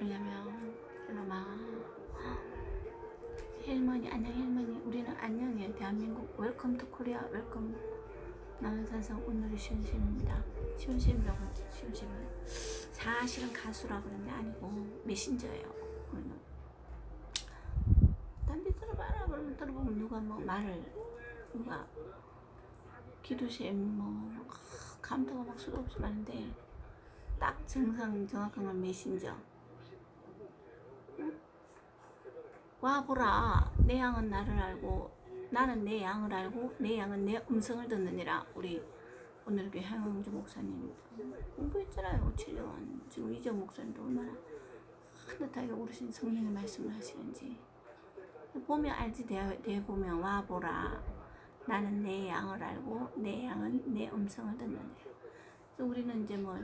왜냐면 이놈아 헬머니 안녕 헬머니 우리는 안녕이에요 대한민국 웰컴 투 코리아 웰컴 남한산성 오늘의 시온심입니다. 시온심이라고 시온심은 사실은 가수라 그러는데 아니고 메신저예요. 그러면 딴데 들어봐라. 그러면 들어보면 누가 뭐 말을 누가 기도심 뭐 아, 감도가 막 수도 없이 많은데 딱 정상 정확한 건 메신저 와 보라. 내 양은 나를 알고 나는 내 양을 알고 내 양은 내 음성을 듣느니라. 우리 오늘 교회 향영주 목사님 공부했잖아요. 7년. 지금 이정 목사님도 얼마나 흐뭇하게 오르신 성령의 말씀을 하시는지. 보면 알지 내, 내 보면 와 보라. 나는 내 양을 알고 내 양은 내 음성을 듣느니라. 그래서 우리는 이제 뭐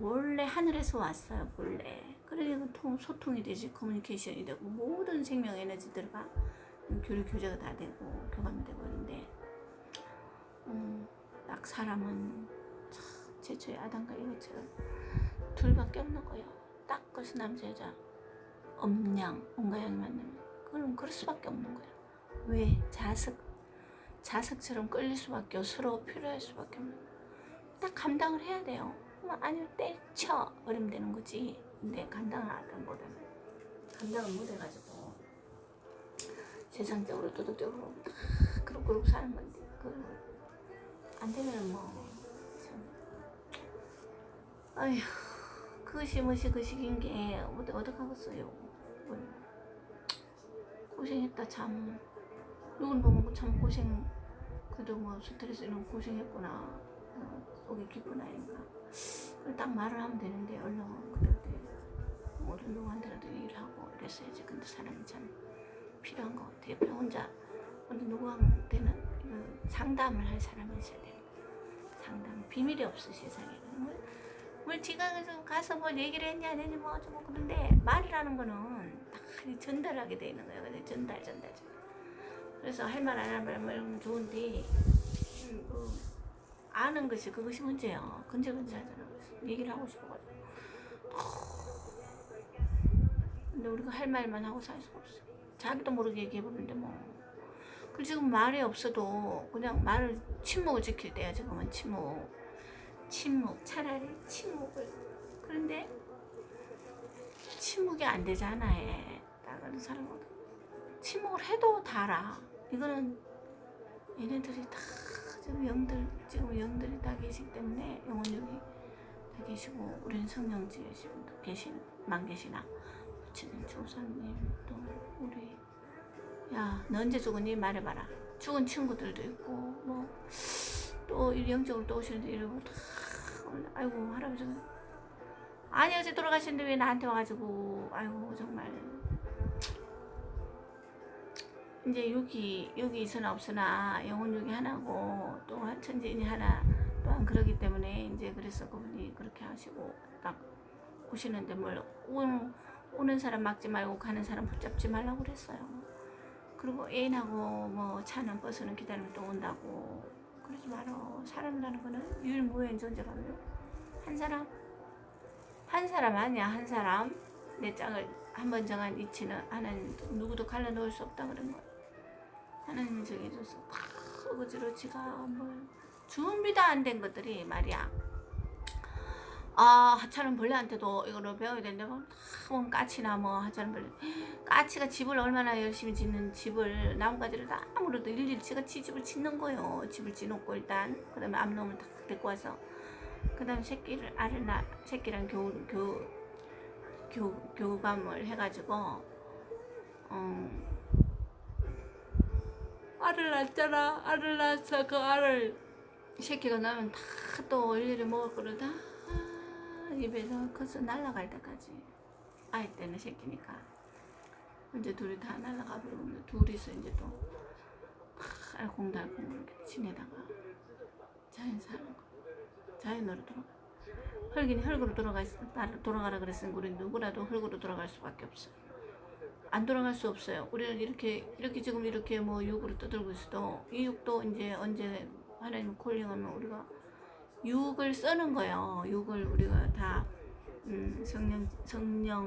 원래 하늘에서 왔어요 본래. 그러니까 통, 소통이 되지 커뮤니케이션이 되고 모든 생명 에너지들과 교류 교제가 다 되고 교감이 되고 있는데 음, 딱 사람은 참 최초의 아담과 이것처럼 둘밖에 없는 거예요. 딱 그래서 남자 여자. 음양 온과 양이 만나면. 그럼 그럴 수밖에 없는 거예요. 왜? 자석. 자석처럼 끌릴 수밖에 서로 필요할 수밖에 없는 거예요. 딱 감당을 해야 돼요 뭐 아니면 때쳐 버리면 되는 거지. 근데 감당을 안 못하면 감당을 못 해가지고. 세상적으로 도덕적으로. 다 그러고 그러고 사는 건데. 그안 되면 뭐참. 아휴 그것이 무엇이 그 시기인 게 어떡하겠어요. 뭘. 고생했다 참. 누군 보면 참 고생 그래도 뭐 스트레스 이런 거 고생했구나. 어, 속이 깊은 아이인가? 딱 말을 하면 되는데 얼른 그때 모든 누구한테라도 얘기를 하고 이랬어야지. 근데 사람이 참 필요한 것 같아요. 옆에 혼자 근데 누구한테는 그 상담을 할 사람이 있어야 돼요. 상담. 비밀이 없어 세상에. 뭘, 뭘 지가 그래서 가서 뭘 얘기를 했냐 안 했냐 뭐 어쩌고 그런데 말이라는 거는 딱 전달하게 돼 있는 거예요. 근데 전달 전달 전달. 그래서 할 말 안 할 말뭐 이런 건 좋은데 음, 그 아는 것이 그것이 문제예요. 근질근질하잖아 얘기를 하고 싶어가지고. 근데 우리가 할 말만 하고 살 수가 없어 자기도 모르게 얘기해보는데 뭐. 그 지금 말이 없어도 그냥 말을 침묵을 지킬 때야 지금은 침묵. 침묵 차라리 침묵을. 그런데 침묵이 안 되잖아 얘 나가는 사람은. 침묵을 해도 달아. 이거는 얘네들이 다 지금 영들 지금 영들이 다 계시기 때문에 영혼력이 다 계시고 우리는 성령지에 지금 계신 만 계시나? 부처님 조사님 또 우리. 야 너 언제 죽었니 말해봐라. 죽은 친구들도 있고 뭐 또 영적으로 또 오시는데 이러고 다 아이고 할아버지가. 아니 어제 돌아가셨는데 왜 나한테 와가지고 아이고 정말 이제 여기 여기 있으나 없으나 영혼 육이 하나고 또 천지인이 하나 또한 그러기 때문에 이제 그래서 그분이 그렇게 하시고 딱 오시는데 뭘 오는, 오는 사람 막지 말고 가는 사람 붙잡지 말라고 그랬어요. 그리고 애인하고 뭐 차는 버스는 기다리면 또 온다고 그러지 말어. 사람이라는 거는 유일무이한 존재라며. 한 사람 한 사람 아니야 한 사람 내 짝을 한 번 정한 이치는 하나님 누구도 갈라놓을 수 없다 그런 거야. 하나님 정해줘서 어거지로 지가 뭘 준비도 안 된 것들이 말이야. 아 하찮은 벌레한테도 이거를 배워야 되는데 뭐 까치나 뭐 하찮은 벌레 까치가 집을 얼마나 열심히 짓는 집을 나뭇가지를 다 아무래도 일일이 지가 지 집을 짓는 거예요 집을 짓놓고 일단 그 다음에 암놈을 다 데리고 와서 그 다음에 새끼를 알을 낳 새끼랑 교, 교, 교, 교감을 해가지고 음, 알을 낳잖아. 알을 낳아서 그 알을 새끼가 나면 다 또 일일이 먹을 거를 다. 아, 입에서 커서 날아갈 때까지. 아이 때는 새끼니까. 이제 둘이 다 날아가 버리고 둘이서 이제 또 아, 알콩달콩 이렇게 지내다가 자연 사는 거. 자연으로 돌아가. 흙이니 흙으로 돌아가 돌아가라 그랬으니 우리 누구라도 흙으로 돌아갈 수밖에 없어 안 돌아갈 수 없어요 우리는 이렇게 이렇게 지금 이렇게 뭐 육으로 떠들고 있어도 이 육도 이제 언제 하나님 콜링하면 우리가 육을 쓰는 거예요. 육을 우리가 다 음, 성령 성령